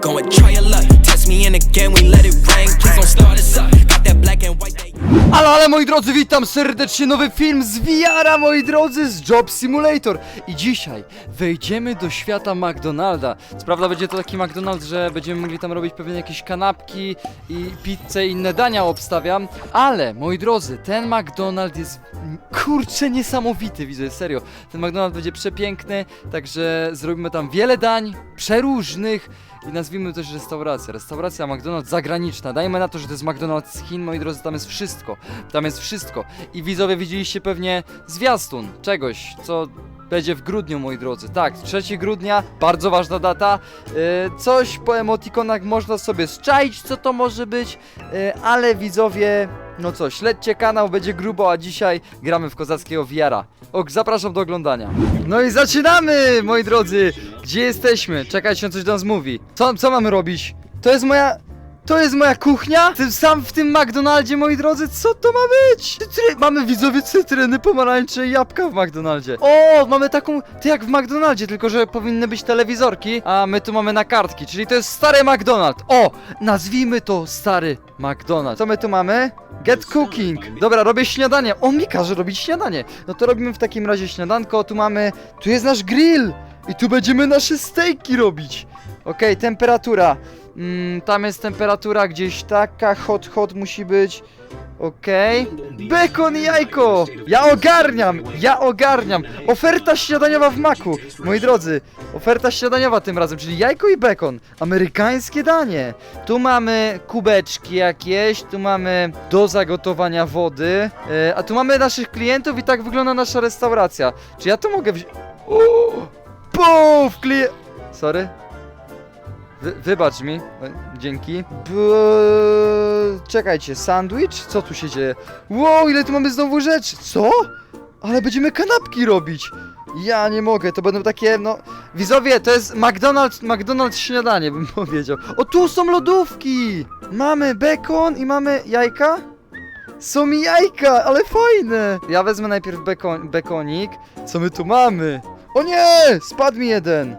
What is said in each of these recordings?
Go and try your luck. Test me in again, we let it rain. Please don't start us up. Got that black and white. Ale, ale moi drodzy, witam serdecznie, nowy film z VR-a, moi drodzy, z Job Simulator I dzisiaj wejdziemy do świata McDonalda Co prawda będzie to taki McDonald's, że będziemy mogli tam robić pewnie jakieś kanapki i pizzę i inne dania obstawiam Ale, moi drodzy, ten McDonald jest, kurczę, niesamowity, widzę, serio Ten McDonald będzie przepiękny, także zrobimy tam wiele dań, przeróżnych i nazwijmy też restaurację. Restauracja McDonald's zagraniczna. Dajmy na to, że to jest McDonald's z Chin, moi drodzy, tam jest wszystko. Tam jest wszystko. I widzowie widzieliście pewnie zwiastun czegoś, co będzie w grudniu, moi drodzy. Tak, 3 grudnia, bardzo ważna data. Yy, coś po emotikonach można sobie zczaić, co to może być, yy, ale widzowie, no co, śledźcie kanał, będzie grubo, a dzisiaj gramy w kozackiego wiara. Ok, zapraszam do oglądania. No i zaczynamy, moi drodzy! Gdzie jesteśmy? Czekajcie, on coś do nas mówi. Co, co mamy robić? To jest moja... To jest moja kuchnia? Tym sam w tym McDonaldzie, moi drodzy, co to ma być? Cytry... Mamy widzowie cytryny, pomarańcze i jabłka w McDonaldzie. O, mamy taką, ty jak w McDonaldzie, tylko że powinny być telewizorki, a my tu mamy na kartki, czyli to jest stary McDonald. O, nazwijmy to stary McDonald. Co my tu mamy? Get cooking. Dobra, robię śniadanie. On mi każe robić śniadanie. No to robimy w takim razie śniadanko. Tu mamy, tu jest nasz grill. I tu będziemy nasze stejki robić. Okej, temperatura. Mm, tam jest temperatura gdzieś taka, hot, hot musi być. Okej. Bekon i jajko! Ja ogarniam! Ja ogarniam! Oferta śniadaniowa w maku! Moi drodzy, oferta śniadaniowa tym razem, czyli jajko i bekon. Amerykańskie danie. Tu mamy kubeczki jakieś, tu mamy do zagotowania wody, e, a tu mamy naszych klientów i tak wygląda nasza restauracja. Czy ja tu mogę wziąć... Puf! Klient... Sorry? Wy, wybacz mi, e, dzięki. B czekajcie, sandwich? Co tu się dzieje? Wow, ile tu mamy znowu rzeczy? Co? Ale będziemy kanapki robić. Ja nie mogę, to będą takie, no... Widzowie, to jest McDonald's, McDonald's śniadanie, bym powiedział. O, tu są lodówki! Mamy bekon i mamy jajka? Są mi jajka, ale fajne! Ja wezmę najpierw bekon, bekonik. Co my tu mamy? O nie! Spadł mi jeden!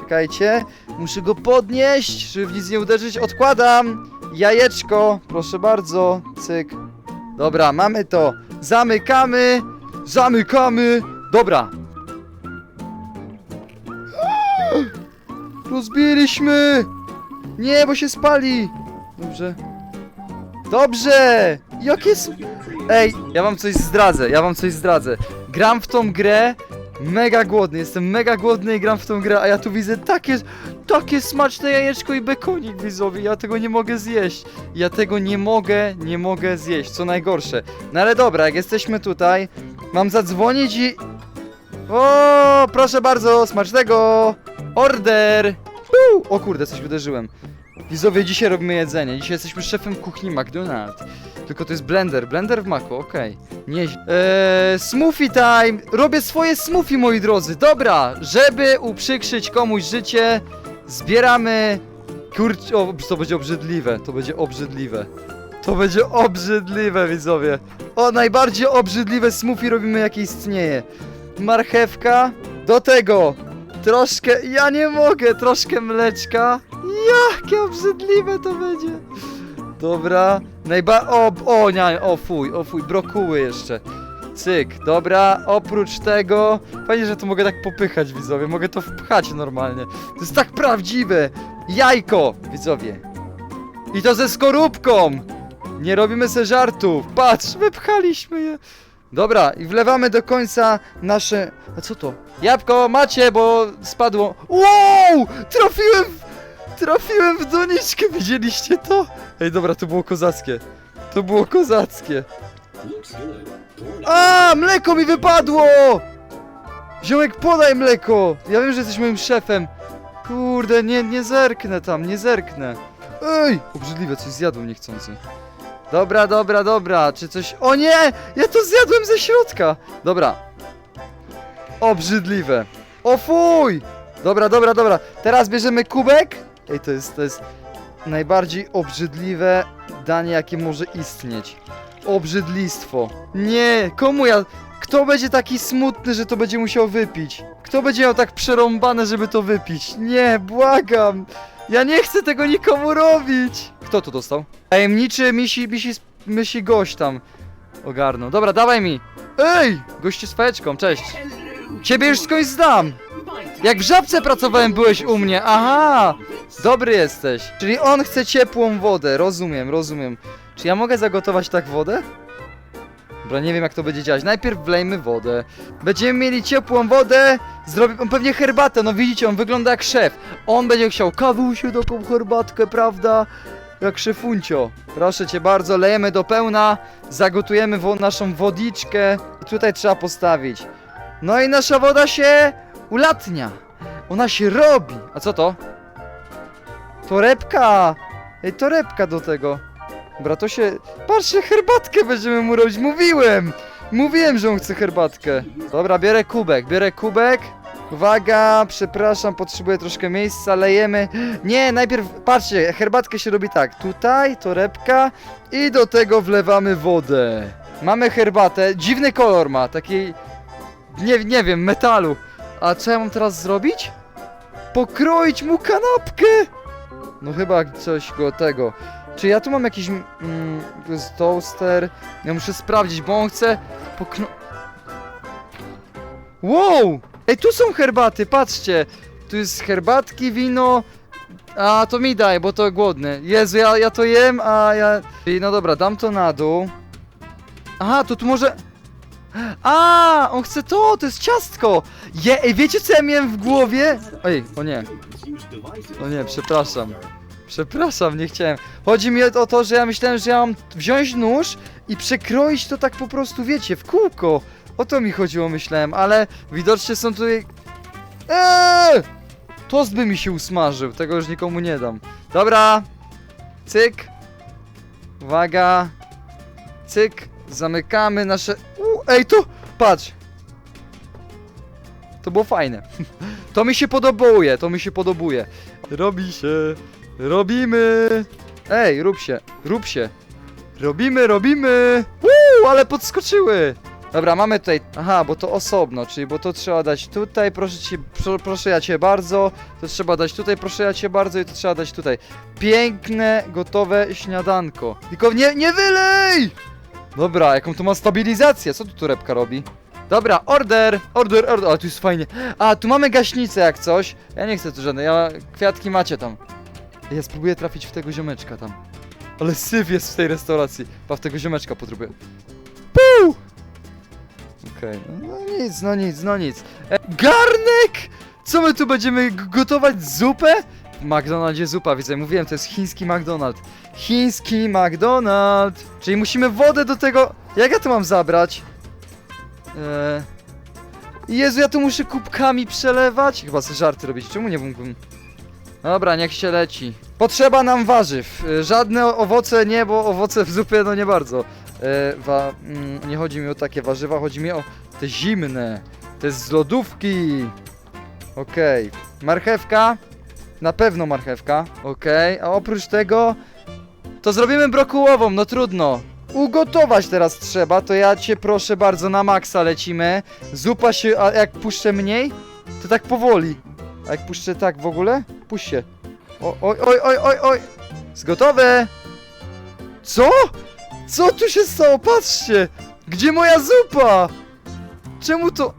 Czekajcie, muszę go podnieść, żeby w nic nie uderzyć. Odkładam! Jajeczko, proszę bardzo, cyk. Dobra, mamy to. Zamykamy, zamykamy. Dobra. Rozbiliśmy! Nie, bo się spali. Dobrze. Dobrze! Jak jest... Ej, ja wam coś zdradzę, ja wam coś zdradzę. Gram w tą grę mega głodny, jestem mega głodny i gram w tą grę, a ja tu widzę takie, takie smaczne jajeczko i bekonik widzowie, ja tego nie mogę zjeść. Ja tego nie mogę, nie mogę zjeść, co najgorsze. No ale dobra, jak jesteśmy tutaj, mam zadzwonić i... O, proszę bardzo, smacznego! Order! Uu, o kurde, coś uderzyłem. Widzowie, dzisiaj robimy jedzenie. Dzisiaj jesteśmy szefem kuchni McDonald's. Tylko to jest blender. Blender w maku, okej. Nieźle. Eee, smoothie time! Robię swoje smoothie, moi drodzy. Dobra, żeby uprzykrzyć komuś życie, zbieramy... Kurczę, o, to będzie obrzydliwe. To będzie obrzydliwe. To będzie obrzydliwe, widzowie. O, najbardziej obrzydliwe smoothie robimy, jakie istnieje. Marchewka. Do tego troszkę, ja nie mogę, troszkę mleczka. Jakie obrzydliwe to będzie. Dobra, najba... O, o, nie, o fuj, o fuj, brokuły jeszcze. Cyk, dobra, oprócz tego... Fajnie, że to mogę tak popychać, widzowie, mogę to wpchać normalnie. To jest tak prawdziwe. Jajko, widzowie. I to ze skorupką. Nie robimy se żartów. Patrz, wypchaliśmy je. Dobra, i wlewamy do końca nasze... A co to? Jabłko macie, bo spadło... Wow! Trafiłem w... Trafiłem w doniczkę, widzieliście to? Ej, dobra, to było kozackie. To było kozackie. A, mleko mi wypadło! Ziomek, podaj mleko! Ja wiem, że jesteś moim szefem. Kurde, nie, nie zerknę tam, nie zerknę. Ej! Obrzydliwe, coś zjadłem niechcący. Dobra, dobra, dobra, czy coś... O nie! Ja to zjadłem ze środka! Dobra. Obrzydliwe. O fuj! Dobra, dobra, dobra. Teraz bierzemy kubek. Ej, to jest, to jest najbardziej obrzydliwe danie, jakie może istnieć. Obrzydlistwo. Nie, komu ja... Kto będzie taki smutny, że to będzie musiał wypić? Kto będzie miał tak przerąbane, żeby to wypić? Nie, błagam! Ja nie chcę tego nikomu robić! Kto to dostał? Tajemniczy misi, misi, misi gość tam ogarnął. Dobra, dawaj mi! Ej! Goście z fajeczką, cześć! Ciebie już skądś znam! Jak w żabce pracowałem, byłeś u mnie, aha! Dobry jesteś. Czyli on chce ciepłą wodę, rozumiem, rozumiem. Czy ja mogę zagotować tak wodę? Dobra, nie wiem jak to będzie działać. Najpierw wlejmy wodę. Będziemy mieli ciepłą wodę. Zrobi on pewnie herbatę. No widzicie, on wygląda jak szef. On będzie chciał kawusiu taką herbatkę, prawda? Jak szefuncio. Proszę cię bardzo, lejemy do pełna. Zagotujemy wo naszą wodiczkę. I tutaj trzeba postawić. No i nasza woda się ulatnia. Ona się robi. A co to? Torebka! Ej, torebka do tego. Dobra, to się... Patrzcie, herbatkę będziemy mu robić, mówiłem! Mówiłem, że on chce herbatkę. Dobra, biorę kubek, biorę kubek. Uwaga, przepraszam, potrzebuję troszkę miejsca, lejemy. Nie, najpierw, patrzcie, herbatkę się robi tak. Tutaj, torebka i do tego wlewamy wodę. Mamy herbatę, dziwny kolor ma, taki... Nie, nie wiem, metalu. A co ja mam teraz zrobić? Pokroić mu kanapkę! No chyba coś go tego. Czy ja tu mam jakiś mm, toaster? Ja muszę sprawdzić, bo on chce pokno... Wow! Ej, tu są herbaty, patrzcie! Tu jest herbatki, wino... A, to mi daj, bo to głodny. Jezu, ja, ja to jem, a ja... Ej, No dobra, dam to na dół. Aha, to tu może... A, on chce to, to jest ciastko! Je, ej, wiecie co ja miałem w głowie? Ej, o nie. O nie, przepraszam. Przepraszam, nie chciałem. Chodzi mi o to, że ja myślałem, że ja mam wziąć nóż i przekroić to tak po prostu, wiecie, w kółko. O to mi chodziło, myślałem, ale widocznie są tutaj... Eee! Tost by mi się usmażył, tego już nikomu nie dam. Dobra. Cyk. Uwaga. Cyk. Zamykamy nasze... Ej, tu! Patrz. To było fajne. To mi się podobuje, to mi się podobuje. Robi się. Robimy! Ej, rób się, rób się. Robimy, robimy! Uuu, ale podskoczyły! Dobra, mamy tutaj. Aha, bo to osobno, czyli bo to trzeba dać tutaj, proszę cię, pro, proszę ja cię bardzo. To trzeba dać tutaj, proszę ja cię bardzo i to trzeba dać tutaj. Piękne, gotowe śniadanko. Tylko nie, nie wylej! Dobra, jaką to ma stabilizację? Co tu torebka robi? Dobra, order, order, order, ale tu jest fajnie. A, tu mamy gaśnicę jak coś. Ja nie chcę tu żadnej, ja kwiatki macie tam. Ja spróbuję trafić w tego ziomeczka tam. Ale syf jest w tej restauracji. Pa, w tego ziomeczka potrzebuję. Puu! Okej, no, no nic, no nic, no nic. E, garnek! Co my tu będziemy gotować zupę? McDonaldzie zupa, widzę, mówiłem, to jest chiński McDonald. Chiński McDonald! Czyli musimy wodę do tego... Jak ja to mam zabrać? Eee... Jezu, ja tu muszę kubkami przelewać? Chyba sobie żarty robić, czemu nie mógłbym... Dobra, niech się leci. Potrzeba nam warzyw. Y, Żadne owoce nie, bo owoce w zupie no nie bardzo. E, wa, mm, nie chodzi mi o takie warzywa, chodzi mi o te zimne. Te z lodówki. Okej. Marchewka. Na pewno marchewka. Okej. A oprócz tego to zrobimy brokułową, no trudno. Ugotować teraz trzeba, to ja cię proszę bardzo, na maksa lecimy. Zupa się, a jak puszczę mniej, to tak powoli. A jak puszczę tak w ogóle? Puść się. Oj, oj, oj, oj, oj. Jest gotowe. Co? Co tu się stało? Patrzcie. Gdzie moja zupa? Czemu to...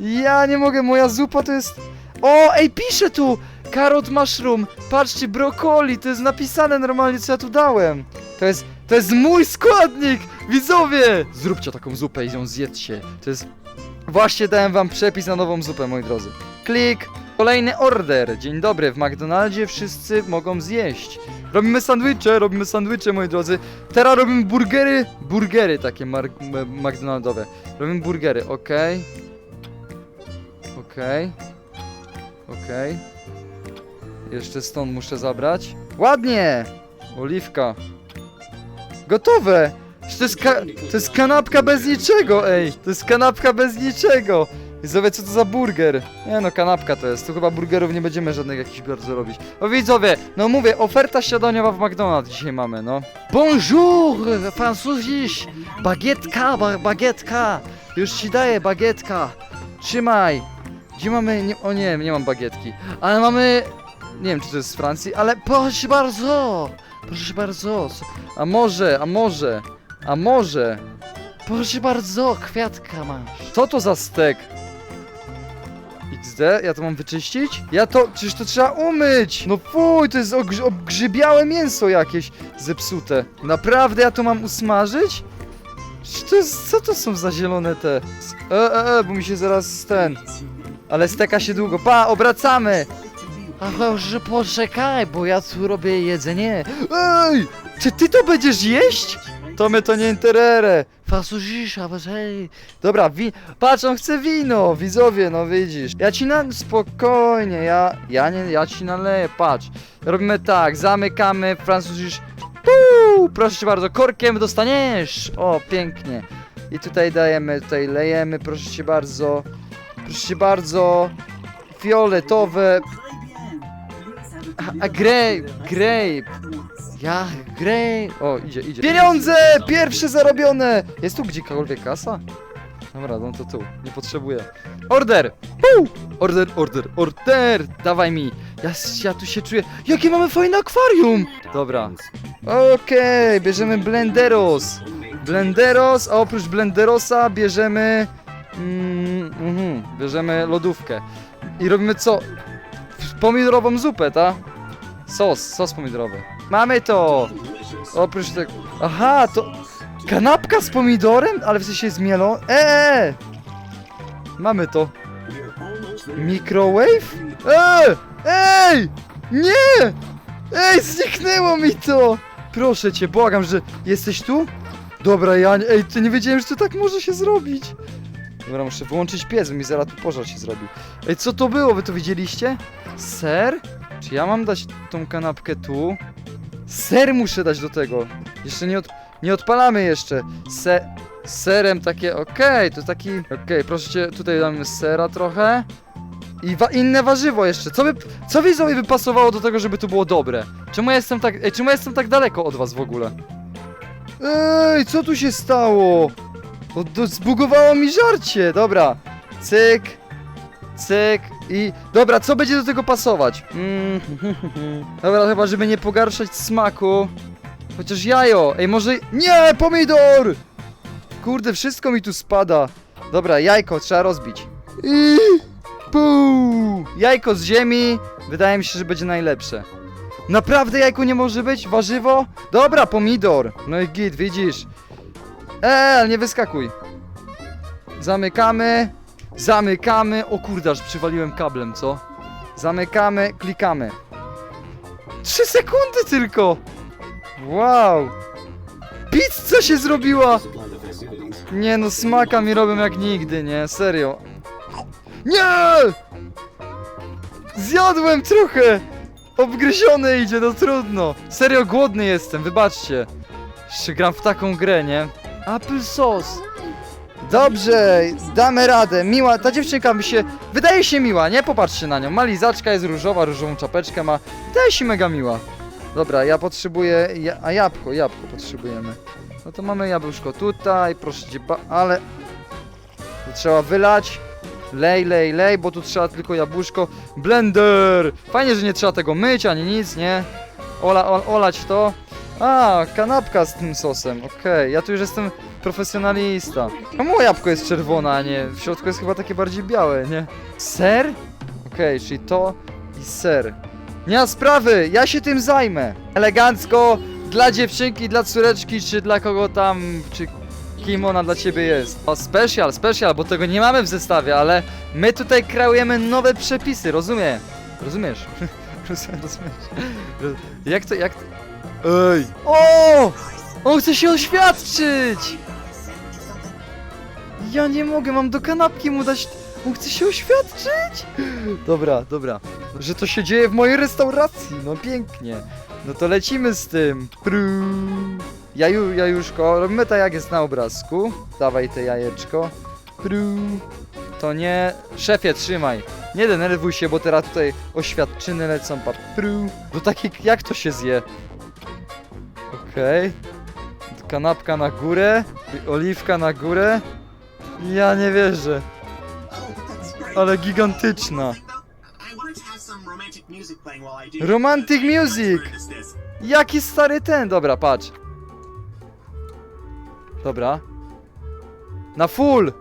Ja nie mogę, moja zupa to jest... O, ej, pisze tu! Carrot mushroom. Patrzcie, brokoli. To jest napisane normalnie, co ja tu dałem. To jest... To jest mój składnik! Widzowie! Zróbcie taką zupę i ją zjedzcie. To jest... Właśnie dałem wam przepis na nową zupę, moi drodzy. Klik. Kolejny order. Dzień dobry. W McDonaldzie wszyscy mogą zjeść. Robimy sandwicze, robimy sandwicze, moi drodzy. Teraz robimy burgery. Burgery takie McDonaldowe. Robimy burgery, okej. Okej. Okej. Jeszcze stąd muszę zabrać. Ładnie! Oliwka. Gotowe! To jest, to jest kanapka bez niczego, ej! To jest kanapka bez niczego! Widzowie, co to za burger? Nie no, kanapka to jest. Tu chyba burgerów nie będziemy żadnych jakichś bardzo robić. O widzowie, no mówię, oferta śniadaniowa w McDonald's dzisiaj mamy, no. Bonjour, Francuzisz! Bagietka, ba bagietka! Już ci daję, bagietka! Trzymaj! Gdzie mamy... Nie, o nie, nie mam bagietki. Ale mamy... Nie wiem, czy to jest z Francji, ale proszę bardzo! Proszę bardzo. A może, a może, a może. Proszę bardzo, kwiatka masz. Co to za stek? XD? Ja to mam wyczyścić? Ja to, przecież to trzeba umyć! No fuj, to jest ogrzy- obgrzybiałe mięso jakieś zepsute. Naprawdę ja to mam usmażyć? To jest, co to są za zielone te? E, e, e, bo mi się zaraz ten... Ale steka się długo. Pa, obracamy! A może poczekaj, bo ja tu robię jedzenie. Ej! Czy ty to będziesz jeść? To mnie to nie interere. Fasusisza, hej. Dobra, wi... Patrz, on chce wino, widzowie, no widzisz. Ja ci na... Spokojnie, ja... Ja nie... Ja ci naleję, patrz. Robimy tak, zamykamy, francuzisz... Puu, proszę cię bardzo, korkiem dostaniesz. O, pięknie. I tutaj dajemy, tutaj lejemy, proszę cię bardzo. Proszę cię bardzo. Fioletowe, a, grape, grape. Ja, grape. O, idzie, idzie. Pieniądze! Pierwsze zarobione! Jest tu gdziekolwiek kasa? Dobra, no to tu. Nie potrzebuję. Order! Puu! Order, order, order! Dawaj mi. Ja, ja tu się czuję. Jakie mamy fajne akwarium! Dobra. Okej, bierzemy Blenderos. Blenderos, a oprócz Blenderosa bierzemy... Mm, mhm, bierzemy lodówkę. I robimy co? Pomidorową zupę, ta? Sos, sos pomidorowy. Mamy to! Oprócz tego... Aha, to... Kanapka z pomidorem? Ale w sensie z mielą? Eee! Mamy to. Microwave? Eee! Ej! Nie! Ej, zniknęło mi to! Proszę cię, błagam, że jesteś tu? Dobra, ja... nie- Ej, ty nie wiedziałem, że to tak może się zrobić. Dobra, muszę wyłączyć piec, bo mi zaraz tu pożar się zrobi. Ej, co to było? Wy to widzieliście? Ser? Czy ja mam dać tą kanapkę tu? Ser muszę dać do tego. Jeszcze nie, od, nie odpalamy jeszcze. Se, serem takie, okej, to taki, okej, proszę cię, tutaj damy sera trochę. I wa inne warzywo jeszcze. Co by, co widzowie by pasowało do tego, żeby to było dobre? Czemu ja jestem tak, ej, czemu ja jestem tak daleko od was w ogóle? Ej, co tu się stało? To zbugowało mi żarcie, dobra. Cyk, cyk i... Dobra, co będzie do tego pasować? Mm, dobra, chyba żeby nie pogarszać smaku. Chociaż jajo, ej może... Nie, pomidor! Kurde, wszystko mi tu spada. Dobra, jajko trzeba rozbić. I... Puu! Jajko z ziemi, wydaje mi się, że będzie najlepsze. Naprawdę jajko nie może być? Warzywo? Dobra, pomidor. No i git, widzisz. Eee, nie wyskakuj. Zamykamy. Zamykamy. O kurde, przywaliłem kablem, co? Zamykamy, klikamy. Trzy sekundy tylko! Wow! Pizza się zrobiła! Nie no, smaka mi robią jak nigdy, nie? Serio. Nie! Zjadłem trochę! Obgryzione idzie, no trudno. Serio głodny jestem, wybaczcie. Jeszcze gram w taką grę, nie? Apple sauce. Dobrze, damy radę. Miła, ta dziewczynka mi się... Wydaje się miła, nie? Popatrzcie na nią. Ma lizaczka, jest różowa, różową czapeczkę ma. Wydaje się mega miła. Dobra, ja potrzebuję... Ja, a jabłko, jabłko potrzebujemy. No to mamy jabłuszko tutaj, proszę cię, ale... Tu trzeba wylać. Lej, lej, lej, bo tu trzeba tylko jabłuszko. Blender! Fajnie, że nie trzeba tego myć, ani nic, nie? Ola, ol, olać to. A, kanapka z tym sosem, okej. Ja tu już jestem profesjonalista. Czemu jabłko jest czerwone, a nie? W środku jest chyba takie bardziej białe, nie? Ser? Okej, czyli to i ser. Nie ma sprawy, ja się tym zajmę. Elegancko, dla dziewczynki, dla córeczki, czy dla kogo tam, czy kim ona dla ciebie jest. O, special, special, bo tego nie mamy w zestawie, ale my tutaj kreujemy nowe przepisy, rozumiem? Rozumiesz? Rozumiesz? Roz- Jak to, jak to... Ej! O! On chce się oświadczyć! Ja nie mogę, mam do kanapki mu dać... On chce się oświadczyć? Dobra, dobra. Że to się dzieje w mojej restauracji, no pięknie. No to lecimy z tym. Pru. Jaju, jajuszko, robimy tak jak jest na obrazku. Dawaj te jajeczko. Pru. To nie... Szefie, trzymaj. Nie denerwuj się, bo teraz tutaj oświadczyny lecą. Pa. Pru. Do takich... Jak to się zje? Okej. Kanapka na górę. Oliwka na górę. Ja nie wierzę. Ale gigantyczna. Romantic music! Jaki stary ten? Dobra, patrz. Dobra. Na full!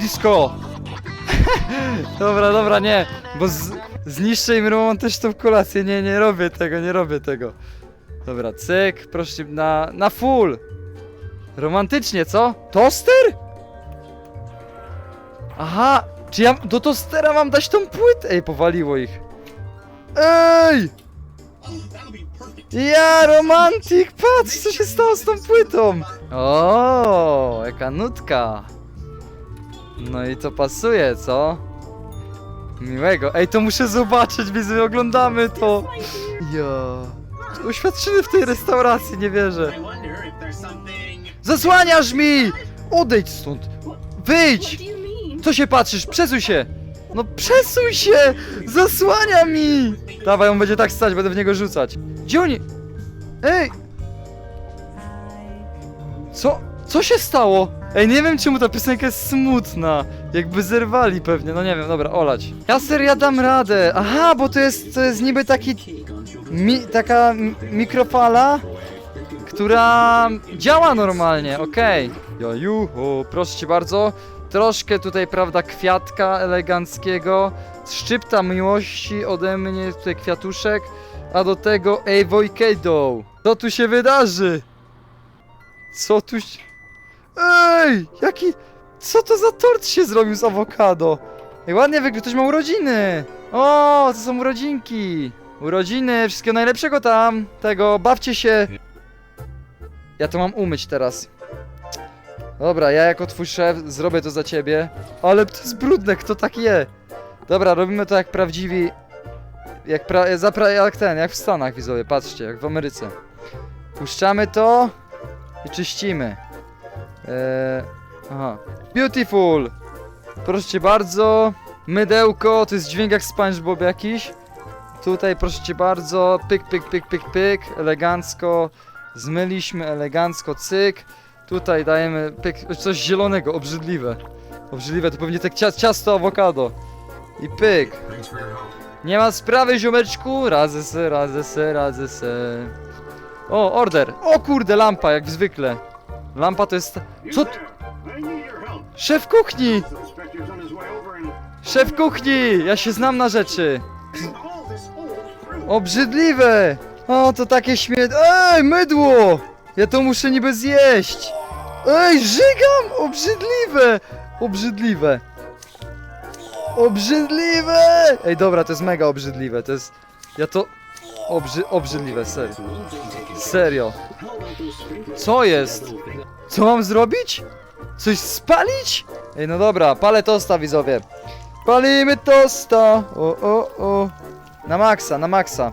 Disco! dobra, dobra, nie, bo z, zniszczę im romantyczną kolację. Nie, nie robię tego, nie robię tego. Dobra, cyk, proszę, na, na full! Romantycznie, co? Toster? Aha, czy ja do tostera mam dać tą płytę? Ej, powaliło ich. Ej! Ja, romantik, patrz, co się stało z tą płytą. O, jaka nutka. No i to pasuje, co? Miłego. Ej, to muszę zobaczyć, widzę, oglądamy to. Ja. Uświadczyny w tej restauracji, nie wierzę. Zasłaniasz mi! Odejdź stąd! Wyjdź! Co się patrzysz? Przesuń się! No przesuń się! Zasłania mi! Dawaj, on będzie tak stać, będę w niego rzucać. Gdzie oni? Ej! Co? Co się stało? Ej, nie wiem czemu ta piosenka jest smutna. Jakby zerwali pewnie, no nie wiem, dobra, olać. Ja serio dam radę. Aha, bo to jest, to jest niby taki... Mi, taka mikrofala, która działa normalnie, okej. Ja juhu, proszę cię bardzo. Troszkę tutaj, prawda, kwiatka eleganckiego, szczypta miłości ode mnie, tutaj kwiatuszek, a do tego Avocado. Co tu się wydarzy? Co tu się... Ej, jaki... Co to za tort się zrobił z awokado? Ej, ładnie wygląda, ktoś ma urodziny. O, to są urodzinki. Urodziny, wszystkiego najlepszego tam. Tego, bawcie się. Ja to mam umyć teraz. Dobra, ja jako twój szef zrobię to za ciebie. Ale to jest brudne, kto tak je? Dobra, robimy to jak prawdziwi... Jak, pra... zapra... jak ten, jak w Stanach widzowie, patrzcie, jak w Ameryce. Puszczamy to i czyścimy. Eee... Aha. Beautiful! Proszę cię bardzo. Mydełko, to jest dźwięk jak SpongeBob jakiś. Tutaj proszę cię bardzo, pyk, pyk, pyk, pyk, pyk, elegancko. Zmyliśmy elegancko, cyk. Tutaj dajemy pyk, coś zielonego, obrzydliwe. Obrzydliwe, to pewnie tak cia ciasto awokado. I pyk. Nie ma sprawy, ziomeczku. Razę se, razę se, razę se. O, order. O kurde, lampa, jak zwykle. Lampa to jest... Co? Szef kuchni! Szef kuchni! Ja się znam na rzeczy. Obrzydliwe! O, to takie śmiet... Ej, mydło! Ja to muszę niby zjeść! Ej, żygam! Obrzydliwe! Obrzydliwe! Obrzydliwe! Ej, dobra, to jest mega obrzydliwe, to jest... Ja to... Obrzy... Obrzydliwe, serio. Serio. Co jest? Co mam zrobić? Coś spalić? Ej, no dobra, palę tosta, widzowie. Palimy tosta! O, o, o. Na maksa, na maksa.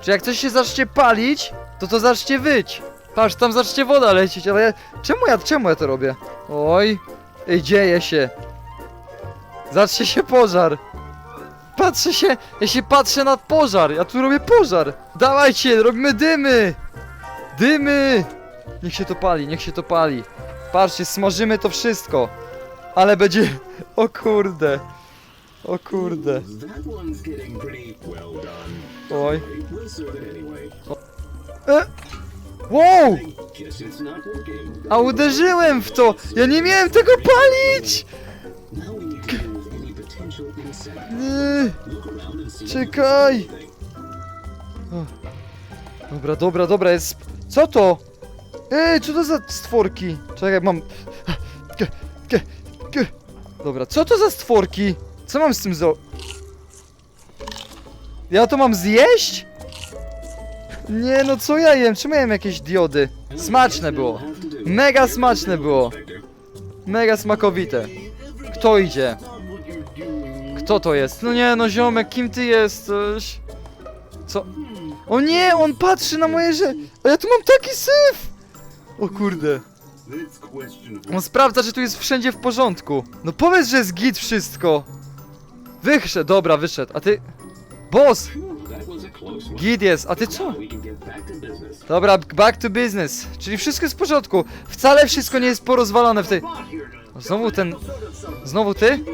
Czy jak coś się zacznie palić, to to zacznie wyć. Patrz, tam zacznie woda lecieć, ale ja... Czemu ja, czemu ja to robię? Oj. Ej, dzieje się. Zacznie się pożar. Patrzę się, ja się patrzę na pożar, ja tu robię pożar. Dawajcie, robimy dymy. Dymy. Niech się to pali, niech się to pali. Patrzcie, smażymy to wszystko. Ale będzie... O kurde. O kurde. Oj. E! Wow! A uderzyłem w to! Ja nie miałem tego palić! Nie. See. Czekaj! Dobra, dobra, dobra, jest... Co to? Ej, co to za stworki? Czekaj, mam... Dobra, co to za stworki? Co mam z tym zo... Ja to mam zjeść? Nie, no co ja jem? Czemu ja jem jakieś diody? Smaczne było. Mega smaczne było. Mega smakowite. Kto idzie? Kto to jest? No nie, no ziomek, kim ty jesteś? Co? O nie, on patrzy na moje rzeczy. A ja tu mam taki syf! O kurde. On sprawdza, czy tu jest wszędzie w porządku. No powiedz, że jest git wszystko. Wyszedł, dobra, wyszedł. A ty... Boss! Git jest, a ty co? Dobra, back to business. Czyli wszystko jest w porządku. Wcale wszystko nie jest porozwalone w tej... Znowu ten... Znowu ty?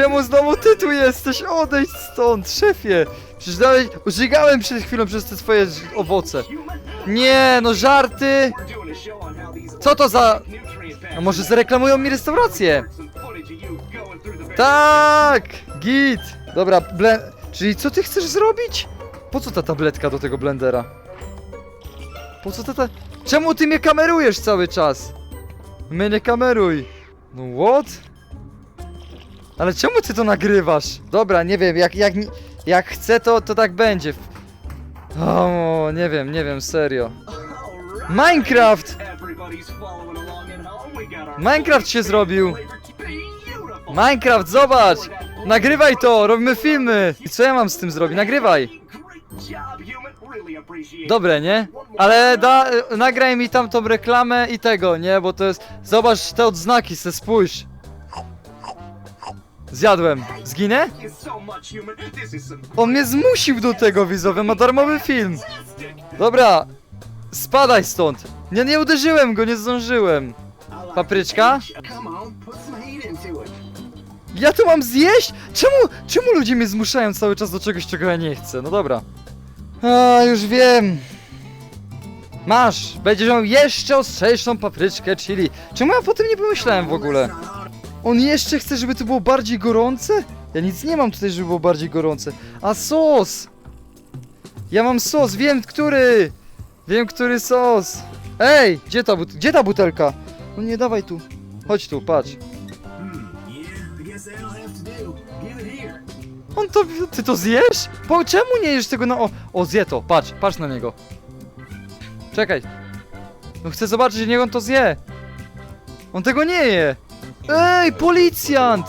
Czemu znowu ty tu jesteś? Odejdź stąd, szefie! Przecież dalej żygałem przed chwilą przez te twoje owoce. Nie, no żarty! Co to za... A może zareklamują mi restaurację? Tak! Git! Dobra, ble... Czyli co ty chcesz zrobić? Po co ta tabletka do tego blendera? Po co ta ta... Czemu ty mnie kamerujesz cały czas? Mnie nie kameruj! No what? Ale czemu ty to nagrywasz? Dobra, nie wiem, jak, jak, jak chcę to, to tak będzie. O, nie wiem, nie wiem, serio. Minecraft! Minecraft się zrobił! Minecraft, zobacz! Nagrywaj to, robimy filmy! I co ja mam z tym zrobić? Nagrywaj! Dobre, nie? Ale da, nagraj mi tam tą reklamę i tego, nie? Bo to jest... Zobacz te odznaki, se spójrz. Zjadłem. Zginę? On mnie zmusił do tego, widzowie, ma darmowy film. Dobra, spadaj stąd. Nie, nie uderzyłem go, nie zdążyłem. Papryczka? Ja to mam zjeść? Czemu, czemu ludzie mnie zmuszają cały czas do czegoś, czego ja nie chcę? No dobra. A, już wiem. Masz, będziesz miał jeszcze ostrzejszą papryczkę chili. Czemu ja po tym nie pomyślałem w ogóle? On jeszcze chce, żeby to było bardziej gorące? Ja nic nie mam tutaj, żeby było bardziej gorące. A sos! Ja mam sos, wiem który! Wiem, który sos! Ej, gdzie ta, gdzie ta butelka? No nie, dawaj tu. Chodź tu, patrz. On to, ty to zjesz? Po czemu nie jesz tego na, o, o zje to, patrz, patrz na niego. Czekaj. No chcę zobaczyć, niech on to zje. On tego nie je. Ej, policjant!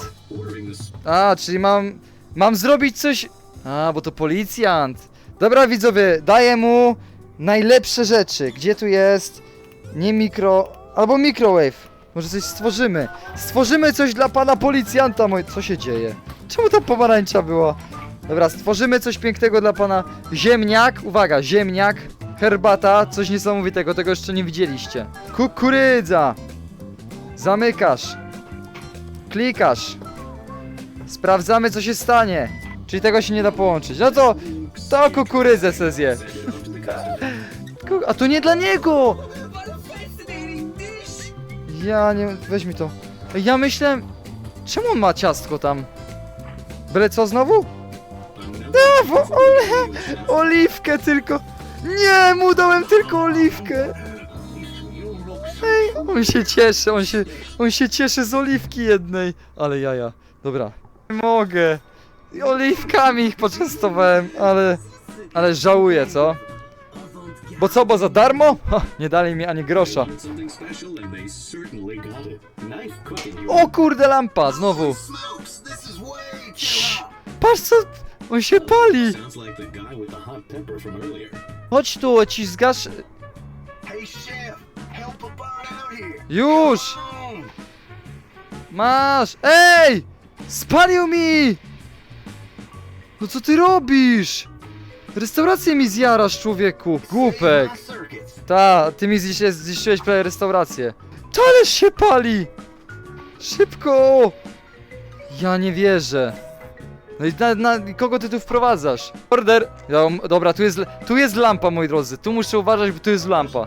A, czyli mam, mam zrobić coś... A, bo to policjant. Dobra, widzowie, daję mu najlepsze rzeczy. Gdzie tu jest? Nie mikro... Albo microwave. Może coś stworzymy. Stworzymy coś dla pana policjanta, moi... Co się dzieje? Czemu ta pomarańcza była? Dobra, stworzymy coś pięknego dla pana ziemniak. Uwaga, ziemniak, herbata, coś niesamowitego, tego jeszcze nie widzieliście. Kukurydza. Zamykasz. Klikasz. Sprawdzamy, co się stanie. Czyli tego się nie da połączyć. No to, to kukurydzę se zje. A to nie dla niego! Ja nie... Weź mi to. Ja myślałem... Czemu on ma ciastko tam? Byle co znowu? A, bo ole, oliwkę tylko. Nie, mu dałem tylko oliwkę. Ej, on się cieszy, on się, on się cieszy z oliwki jednej. Ale jaja, dobra. Nie mogę. I Oliwkami ich poczęstowałem, ale, ale żałuję, co? Bo co, bo za darmo? Ha, nie dali mi ani grosza. O kurde, lampa, znowu. Cii, Patrz co, on się pali. Chodź tu, ci zgasz... Już! Masz! Ej! Spalił mi! No co ty robisz? Restaurację mi zjarasz, człowieku! Głupek! Ta, ty mi zniszczyłeś, prawie restaurację. To ależ się pali! Szybko! Ja nie wierzę. No i na, na kogo ty tu wprowadzasz? Order! Dobra, tu jest, tu jest lampa, moi drodzy. Tu muszę uważać, bo tu jest lampa.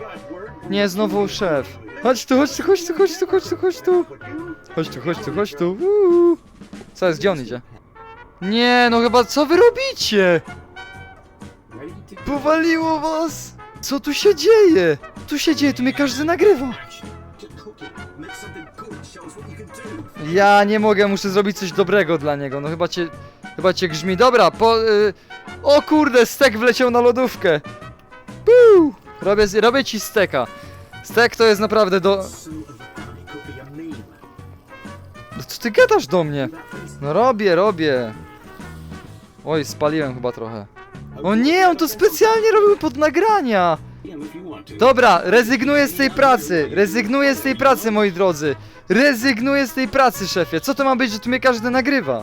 Nie, znowu szef. Chodź tu, chodź tu, chodź tu, chodź tu, chodź tu, chodź tu. Chodź tu, chodź tu, chodź tu. Uuu. Co jest, gdzie on idzie? Nie, no chyba, co wy robicie? Powaliło was! Co tu się dzieje? Tu się dzieje, tu mnie każdy nagrywa. Ja nie mogę, muszę zrobić coś dobrego dla niego. No chyba cię, chyba cię grzmi. Dobra, po... Y, o kurde, stek wleciał na lodówkę. Puu! Robię, robię ci steka. Stek to jest naprawdę do... No co ty gadasz do mnie? No robię, robię. Oj, spaliłem chyba trochę. O nie, on to specjalnie robił pod nagrania. Dobra, rezygnuję z tej pracy. Rezygnuję z tej pracy, moi drodzy. Rezygnuję z tej pracy, szefie. Co to ma być, że tu mnie każdy nagrywa?